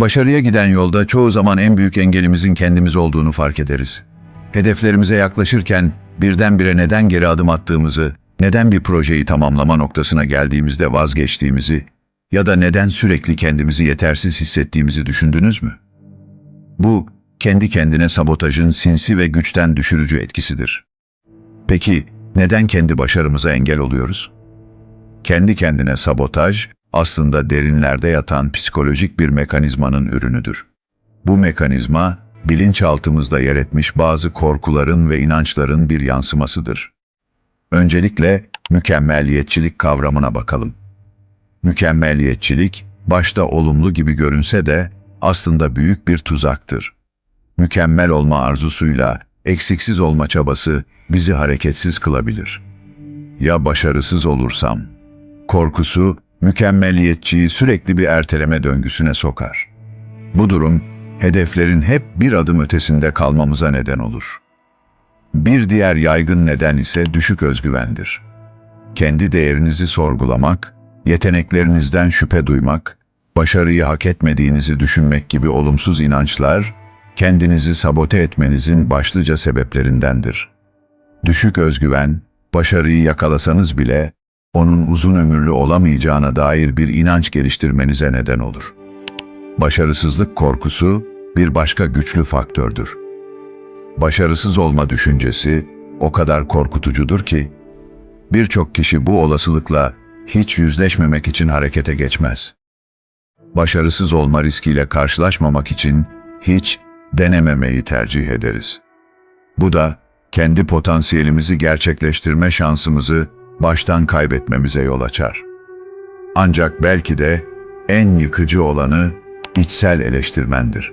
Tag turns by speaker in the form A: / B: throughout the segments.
A: Başarıya giden yolda çoğu zaman en büyük engelimizin kendimiz olduğunu fark ederiz. Hedeflerimize yaklaşırken birdenbire neden geri adım attığımızı, neden bir projeyi tamamlama noktasına geldiğimizde vazgeçtiğimizi ya da neden sürekli kendimizi yetersiz hissettiğimizi düşündünüz mü? Bu, kendi kendine sabotajın sinsi ve güçten düşürücü etkisidir. Peki, neden kendi başarımıza engel oluyoruz? Kendi kendine sabotaj, aslında derinlerde yatan psikolojik bir mekanizmanın ürünüdür. Bu mekanizma, bilinçaltımızda yer etmiş bazı korkuların ve inançların bir yansımasıdır. Öncelikle mükemmeliyetçilik kavramına bakalım. Mükemmeliyetçilik, başta olumlu gibi görünse de aslında büyük bir tuzaktır. Mükemmel olma arzusuyla eksiksiz olma çabası bizi hareketsiz kılabilir. Ya başarısız olursam? Korkusu, mükemmeliyetçiyi sürekli bir erteleme döngüsüne sokar. Bu durum, hedeflerin hep bir adım ötesinde kalmamıza neden olur. Bir diğer yaygın neden ise düşük özgüvendir. Kendi değerinizi sorgulamak, yeteneklerinizden şüphe duymak, başarıyı hak etmediğinizi düşünmek gibi olumsuz inançlar, kendinizi sabote etmenizin başlıca sebeplerindendir. Düşük özgüven, başarıyı yakalasanız bile onun uzun ömürlü olamayacağına dair bir inanç geliştirmenize neden olur. Başarısızlık korkusu bir başka güçlü faktördür. Başarısız olma düşüncesi o kadar korkutucudur ki birçok kişi bu olasılıkla hiç yüzleşmemek için harekete geçmez. Başarısız olma riskiyle karşılaşmamak için hiç denememeyi tercih ederiz. Bu da kendi potansiyelimizi gerçekleştirme şansımızı baştan kaybetmemize yol açar. Ancak belki de en yıkıcı olanı içsel eleştirmendir.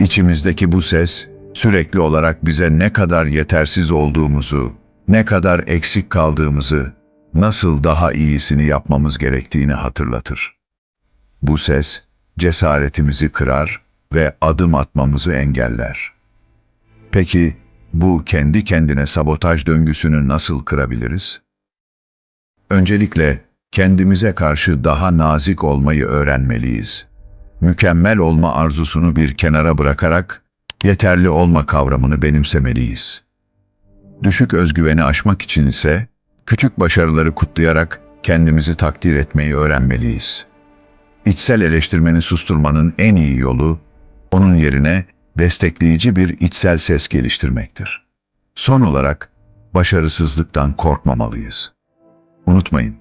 A: İçimizdeki bu ses sürekli olarak bize ne kadar yetersiz olduğumuzu, ne kadar eksik kaldığımızı, nasıl daha iyisini yapmamız gerektiğini hatırlatır. Bu ses cesaretimizi kırar ve adım atmamızı engeller. Peki bu kendi kendine sabotaj döngüsünü nasıl kırabiliriz? Öncelikle kendimize karşı daha nazik olmayı öğrenmeliyiz. Mükemmel olma arzusunu bir kenara bırakarak yeterli olma kavramını benimsemeliyiz. Düşük özgüveni aşmak için ise küçük başarıları kutlayarak kendimizi takdir etmeyi öğrenmeliyiz. İçsel eleştirmeni susturmanın en iyi yolu onun yerine destekleyici bir içsel ses geliştirmektir. Son olarak başarısızlıktan korkmamalıyız. Unutmayın,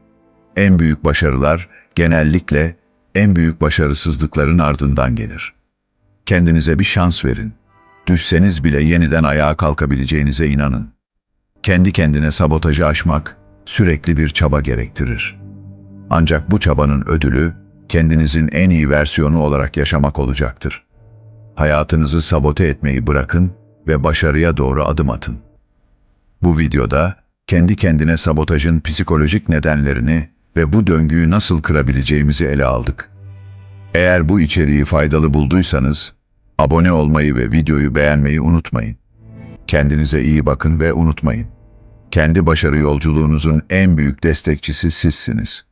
A: en büyük başarılar genellikle en büyük başarısızlıkların ardından gelir. Kendinize bir şans verin. Düşseniz bile yeniden ayağa kalkabileceğinize inanın. Kendi kendine sabotajı aşmak sürekli bir çaba gerektirir. Ancak bu çabanın ödülü kendinizin en iyi versiyonu olarak yaşamak olacaktır. Hayatınızı sabote etmeyi bırakın ve başarıya doğru adım atın. Bu videoda kendi kendine sabotajın psikolojik nedenlerini ve bu döngüyü nasıl kırabileceğimizi ele aldık. Eğer bu içeriği faydalı bulduysanız, abone olmayı ve videoyu beğenmeyi unutmayın. Kendinize iyi bakın ve unutmayın. Kendi başarı yolculuğunuzun en büyük destekçisi sizsiniz.